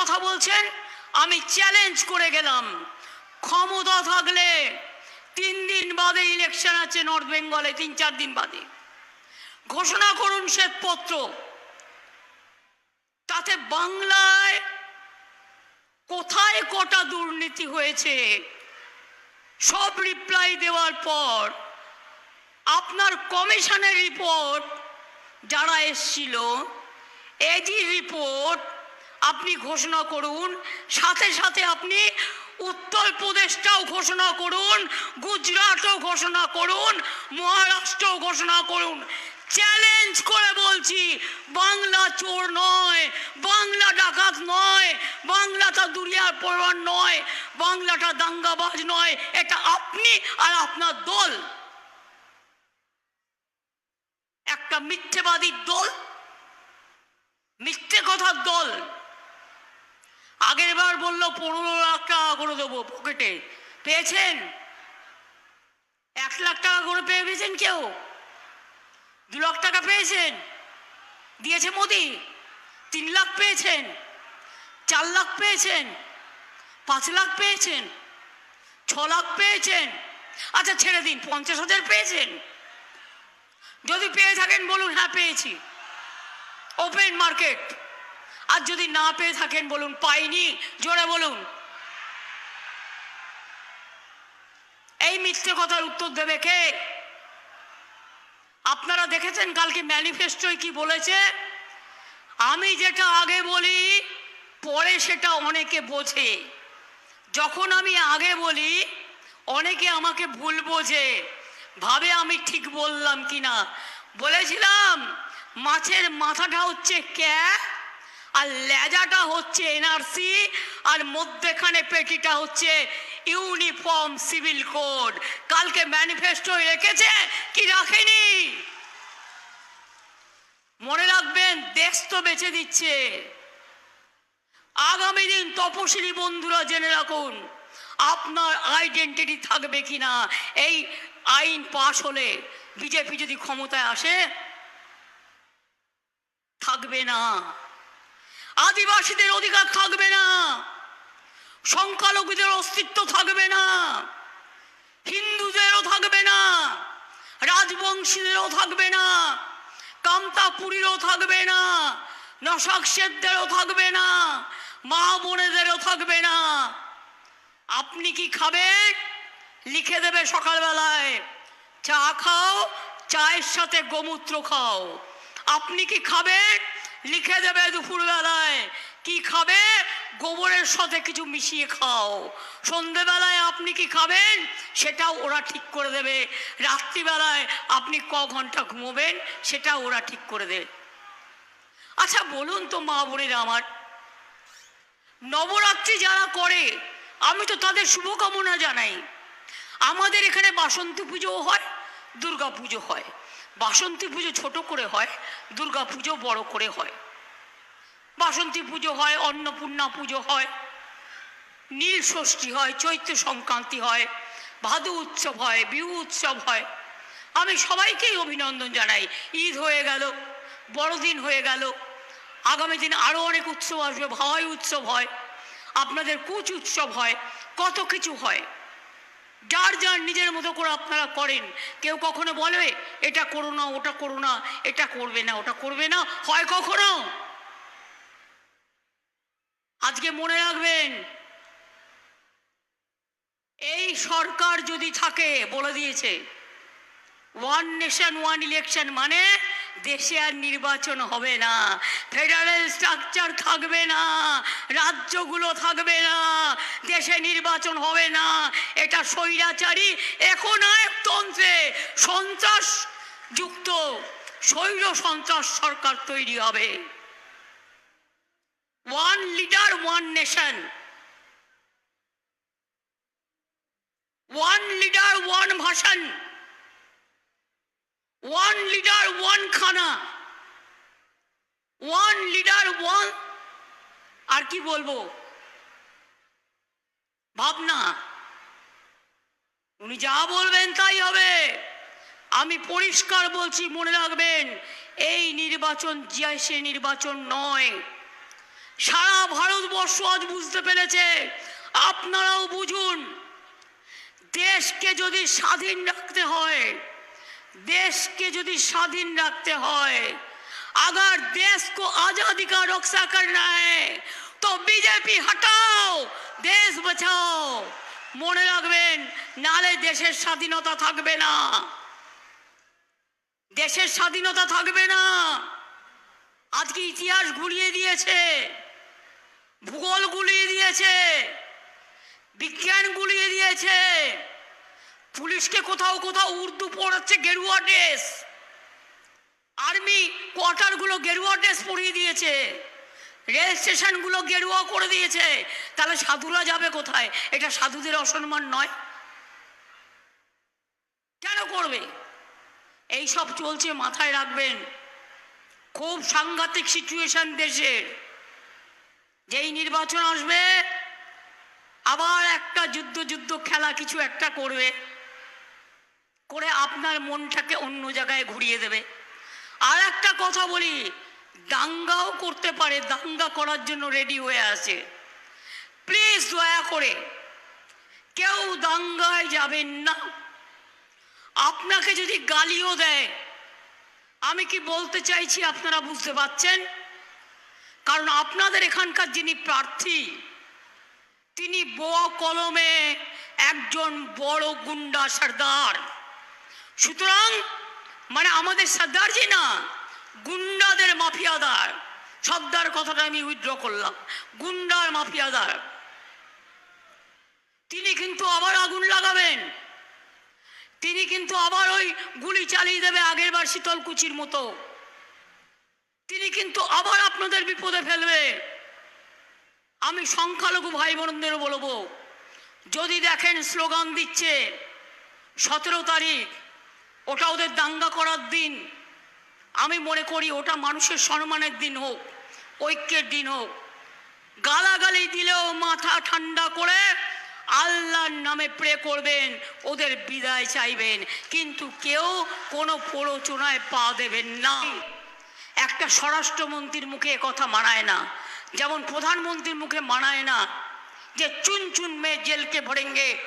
কথা বলছেন, আমি চ্যালেঞ্জ করে গেলাম। ক্ষমতা থাকলে তিন দিন বাদে ইলেকশন আছে নর্থ বেঙ্গলে তিন চার দিন বাদে। ঘোষণা করুন শ্বেতপত্র। তাতে বাংলায় কোথায় কটা দুর্নীতি হয়েছে, সব রিপ্লাই দেওয়ার পর, আপনার কমিশনের রিপোর্ট যারা এসছিল এজি রিপোর্ট আপনি ঘোষণা করুন, সাথে সাথে আপনি উত্তরপ্রদেশটাও ঘোষণা করুন, গুজরাটও ঘোষণা করুন, মহারাষ্ট্রও ঘোষণা করুন। চ্যালেঞ্জ করে বলছি, বাংলা চোর নয়, বাংলা ডাকাত নয় বাংলাটা দুনিয়ার পরবার নয়, বাংলাটা দাঙ্গাবাজ নয়, এটা আপনি আর আপনার দল। একটা মিথ্যেবাদী দল, মিথ্যে কথার দল। আগের বার বলল, পনেরো লাখ টাকা করে দেবো পকেটে পেয়েছেন? এক লাখ টাকা করে পেয়ে পেয়েছেন কেউ? দু লাখ টাকা পেয়েছেন? দিয়েছে মোদি? তিন লাখ পেয়েছেন? চার লাখ পেয়েছেন? পাঁচ লাখ পেয়েছেন? ছ লাখ পেয়েছেন? আচ্ছা ছেড়ে দিন, পঞ্চাশ হাজার পেয়েছেন? যদি পেয়ে থাকেন, বলুন হ্যাঁ পেয়েছি। ওপেন মার্কেট আর যদি না পেয়ে থাকেন বলুন, পাইনি। জোরে বলুন। এই মিথ্যে কথার উত্তর দেবে কে? আপনারা দেখেছেন কালকে ম্যানিফেস্টোয় কি বলেছে? আমি যেটা আগে বলি, পরে সেটা অনেকে বোঝে। যখন আমি আগে বলি, অনেকে আমাকে ভুল বোঝে। ভাবে আমি ঠিক বললাম কি না বলেছিলাম, মাছের মাথাটা হচ্ছে ক্যাপ আর লেজাটা হচ্ছে এনআরসি, আর মধ্যেখানে পেটিটা হচ্ছে ইউনিফর্ম সিভিল কোড। কালকে ম্যানিফেস্টো রেখেছে, কি রাখেনি? মনে রাখবেন, দেশ তো বেঁচে দিচ্ছে। আগামী দিন তপশিলি বন্ধুরা জেনে রাখুন, আপনার আইডেন্টিটি থাকবে কি না? এই আইন পাশ হলে বিজেপি যদি ক্ষমতায় আসে, থাকবে না। আদিবাসীদের অধিকার থাকবে না। সংখ্যালঘুদের অস্তিত্ব থাকবে না। হিন্দুদেরও থাকবে না। রাজবংশীদেরও থাকবে না। কামতাপুরীরও থাকবে না। নশাক শেখদেরও থাকবে না। মা বোনেদেরও থাকবে না। আপনি কি খাবেন? লিখে দেবে সকালবেলায়। চা খাও, চায়ের সাথে গোমূত্র খাও। আপনি কি খাবেন? লিখে দেবে দুপুরবেলায়। কি খাবে? গোবরের সাথে কিছু মিশিয়ে খাও। সন্ধেবেলায় আপনি কি খাবেন? সেটাও ওরা ঠিক করে দেবে। রাত্রিবেলায় আপনি ক ঘণ্টা ঘুমোবেন? সেটাও ওরা ঠিক করে দেবে। আচ্ছা বলুন তো মা বোনেরা আমার, নবরাত্রি যারা করে, আমি তো তাদের শুভকামনা জানাই। আমাদের এখানে বাসন্তী পুজোও হয় দুর্গা পুজো হয়। বাসন্তী পুজো ছোট করে হয়, দুর্গা পুজো বড় করে হয়। বাসন্তী পুজো হয়, অন্নপূর্ণা পুজো হয়, নীল ষষ্ঠী হয়, চৈত্র সংক্রান্তি হয়, ভাদু উৎসব হয়, বিহু উৎসব হয়। আমি সবাইকেই অভিনন্দন জানাই। ঈদ হয়ে গেল, বড়দিন হয়ে গেল, আগামী দিন আরও অনেক উৎসব আসবে, ভাওয়াই উৎসব হয়, আপনাদের কুচ উৎসব হয়, কত কিছু হয়। যার যার নিজের মতো করে আপনারা করেন। কেউ কখনো বলবে এটা করো না, ওটা করো না, এটা করবে না, ওটা করবে না। হয় কখনো? আজকে মনে রাখবেন, এই সরকার যদি থাকে, বলে দিয়েছে ওয়ান নেশন ওয়ান ইলেকশন মানে দেশে আর নির্বাচন হবে না। ফেডারেল স্ট্রাকচার থাকবে না। রাজ্যগুলো থাকবে না। দেশে নির্বাচন হবে না। এটা স্বৈরাচারী একনায়কতন্ত্রে সন্ত্রাস যুক্ত স্বৈর সন্ত্রাস সরকার তৈরি হবে। One leader one nation one leader one ভাষণ। ওয়ান লিডার ওয়ান খানা ওয়ান লিডার ওয়ান আর কি বলব? ভাবনা। উনি যা বলবেন তাই হবে। আমি পরিষ্কার বলছি, মনে রাখবেন, এই নির্বাচন জিয়াসে নির্বাচন নয়। সারা ভারতবর্ষ আজ বুঝতে পেরেছে। আপনারাও বুঝুন। দেশকে যদি স্বাধীন রাখতে হয় देश के यदि स्वाधीन रखते हैं अगर देश को आजादी का रक्षा करना है तो बीजेपी हटाओ দেশ বাঁচাও মনে রাখবেন নালে দেশের স্বাধীনতা থাকবে না দেশের স্বাধীনতা থাকবে না আজকে ইতিহাস গুলিয়ে দিয়েছে ভূগোল গুলিয়ে দিয়েছে বিজ্ঞান গুলিয়ে দিয়েছে পুলিশকে কোথাও কোথাও উর্দু পড়াচ্ছে গেরুয়া ড্রেস। আর্মি কোয়ার্টারগুলো গেরুয়া ড্রেস পরিয়ে দিয়েছে। রেল স্টেশনগুলো গেরুয়া করে দিয়েছে। তাহলে সাধুরা যাবে কোথায়? এটা সাধুদের অসম্মান নয়। কেন করবে? এই সব চলছে মাথায় রাখবেন। খুব সাংঘাতিক সিচুয়েশন দেশের। যেই নির্বাচন আসবে, আবার একটা যুদ্ধ যুদ্ধ খেলা কিছু একটা করবে। করে আপনার মনটাকে অন্য জায়গায় ঘুরিয়ে দেবে। আর একটা কথা বলি, দাঙ্গাও করতে পারে, দাঙ্গা করার জন্য রেডি হয়ে আছে। প্লিজ দয়া করে, কেউ দাঙ্গায় যাবেন না। আপনাকে যদি গালিও দেয়, আমি কি বলতে চাইছি আপনারা বুঝতে পারছেন? কারণ আপনাদের এখানকার যিনি প্রার্থী, তিনি বোয়া কলমে একজন বড় গুন্ডা সর্দার। সুতরাং মানে আমাদের সর্দারজি না, গুন্ডাদের মাফিয়াদার। সর্দার কথাটা আমি উইথড্র করলাম। গুন্ডার মাফিয়াদার। তিনি কিন্তু আবার আগুন লাগাবেন। তিনি কিন্তু আবার ওই গুলি চালিয়ে দেবে আগের বার শীতলকুচির মতো। তিনি কিন্তু আবার আপনাদের বিপদে ফেলবে। আমি সংখ্যালঘু ভাই বোনদের বলব, যদি দেখেন স্লোগান দিচ্ছে, সতেরো তারিখ ওটা ওদের দাঙ্গা করার দিন। আমি মনে করি ওটা মানুষের সম্মানের দিন হোক, ঐক্যের দিন হোক। গালাগালি দিলেও মাথা ঠান্ডা করে আল্লাহর নামে প্রে করবেন, ওদের বিদায় চাইবেন। কিন্তু কেউ কোনো প্ররোচনায় পা দেবেন না। একটা স্বরাষ্ট্রমন্ত্রীর মুখে কথা মানায় না। যেমন প্রধানমন্ত্রীর মুখে মানায় না যে চুন চুন মেয়ে জেলকে ভরেঙ্গে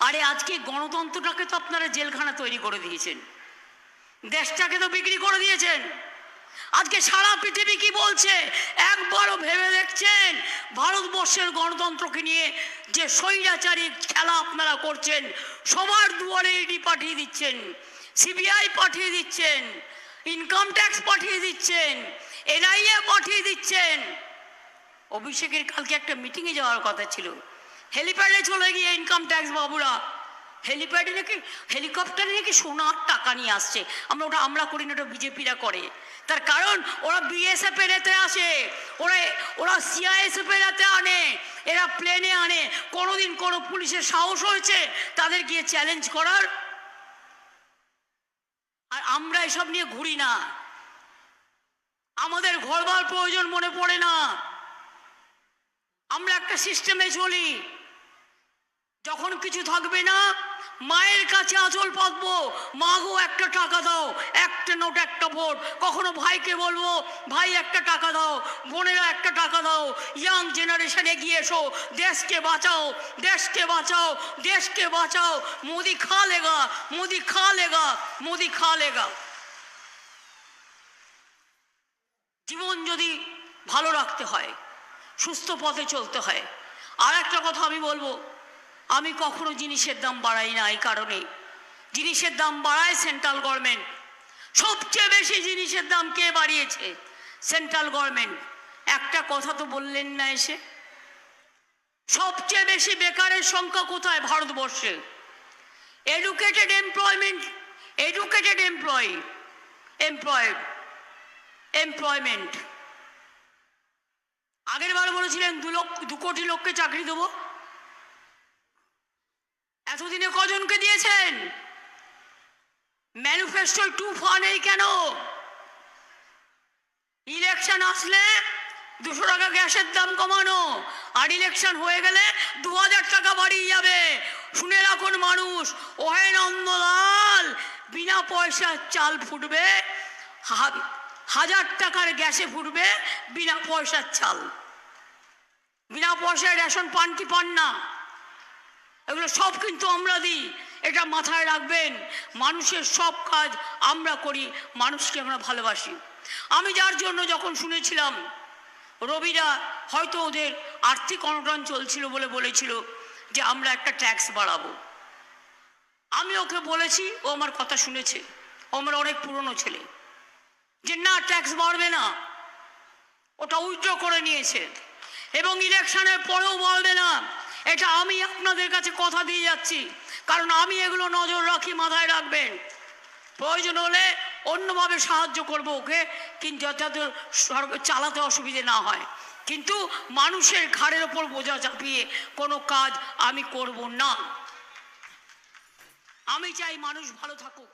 আরে আজকে গণতন্ত্রটাকে তো আপনারা জেলখানা তৈরি করে দিয়েছেন। দেশটাকে তো বিক্রি করে দিয়েছেন। আজকে সারা পৃথিবী কি বলছে? একবারও ভেবে দেখছেন? ভারতবর্ষের গণতন্ত্রকে নিয়ে যে স্বৈরাচারী খেলা আপনারা করছেন, সবার দুয়ারে ইডি পাঠিয়ে দিচ্ছেন সিবিআই পাঠিয়ে দিচ্ছেন ইনকাম ট্যাক্স পাঠিয়ে দিচ্ছেন এনআইএ পাঠিয়ে দিচ্ছেন। অভিষেকের কালকে একটা মিটিংয়ে যাওয়ার কথা ছিল। হেলিপ্যাডে চলে গিয়ে ইনকাম ট্যাক্স বাবুরা। হেলিপ্যাডে নাকি, হেলিকপ্টারে নাকি সোনার টাকা নিয়ে আসছে। আমরা ওটা আমরা করি না, ওটা বিজেপিরা করে। তার কারণ, ওরা বিএসএফ এর এতে আসে। ওরা ওরা সিআইএসএফ এর এতে আনে। এরা প্লেনে আনে। কোনোদিন কোনো পুলিশের সাহস হয়েছে তাদের গিয়ে চ্যালেঞ্জ করার? আর আমরা এসব নিয়ে ঘুরি না। আমাদের ঘরবার প্রয়োজন মনে পড়ে না। আমরা একটা সিস্টেমে চলি। যখন কিছু থাকবে না। মায়ের কাছে আঁচল পাতবো। মা গো, একটা টাকা দাও। একটা নোট, একটা ভোট। কখনো ভাইকে বলব, ভাই, একটা টাকা দাও। বোনেরা, একটা টাকা দাও। ইয়াং জেনারেশনে গিয়ে এসো। দেশকে বাঁচাও। দেশকে বাঁচাও। দেশকে বাঁচাও। মোদি খা লেগা। মোদি খা লেগা। মোদি খা লেগা। জীবন যদি ভালো রাখতে হয়, সুস্থ পথে চলতে হয় আর একটা কথা আমি বলব আমি কখনো জিনিসের দাম বাড়াই না এই কারণে। জিনিসের দাম বাড়ায় সেন্ট্রাল গভর্নমেন্ট। সবচেয়ে বেশি জিনিসের দাম কে বাড়িয়েছে? Central government. একটা কথা তো বললেন না এসে। সবচেয়ে বেশি বেকারের সংখ্যা কোথায় ভারতবর্ষে? Educated employment educated employee employed employment আগের বার বলেছিলেন, দু লক্ষ, দু কোটি লোককে চাকরি দেবো। এতদিনে কজনকে দিয়েছেন? ম্যানিফেস্টোর টু নেই কেন? ইলেকশন আসলে দুশো টাকা গ্যাসের দাম কমানো, আর ইলেকশন হয়ে গেলে দু হাজার টাকা বাড়িয়ে যাবে। শুনে রাখুন মানুষ ওহে নন্দলাল বিনা পয়সার চাল ফুটবে হাজার টাকার গ্যাসে ফুটবে, বিনা পয়সার চাল। বিনা পয়সায় রেশন পান কি পান না। এগুলো সব কিন্তু আমরা দিই এটা মাথায় রাখবেন, মানুষের সব কাজ আমরা করি, মানুষকে আমরা ভালোবাসি। আমি যার জন্য যখন শুনেছিলাম, রবিরা হয়তো ওদের আর্থিক অনটন চলছিল বলে বলেছিল যে আমরা একটা ট্যাক্স বাড়াবো। আমি ওকে বলেছি, ও আমার কথা শুনেছে, ও আমার অনেক পুরনো ছেলে। যে না, ট্যাক্স বাড়বে না। ওটা উইথড্র করে নিয়েছে। এবং ইলেকশনের পরেও বলবে না। এটা আমি আপনাদের কাছে কথা দিয়ে যাচ্ছি। কারণ আমি এগুলো নজর রাখি, মাথায় রাখবেন। প্রয়োজন হলে অন্যভাবে সাহায্য করব ওকে, কিন্তু যাতে চালাতে অসুবিধে না হয়। কিন্তু মানুষের ঘাড়ের ওপর বোঝা চাপিয়ে কোনো কাজ আমি করব না। আমি চাই মানুষ ভালো থাকুক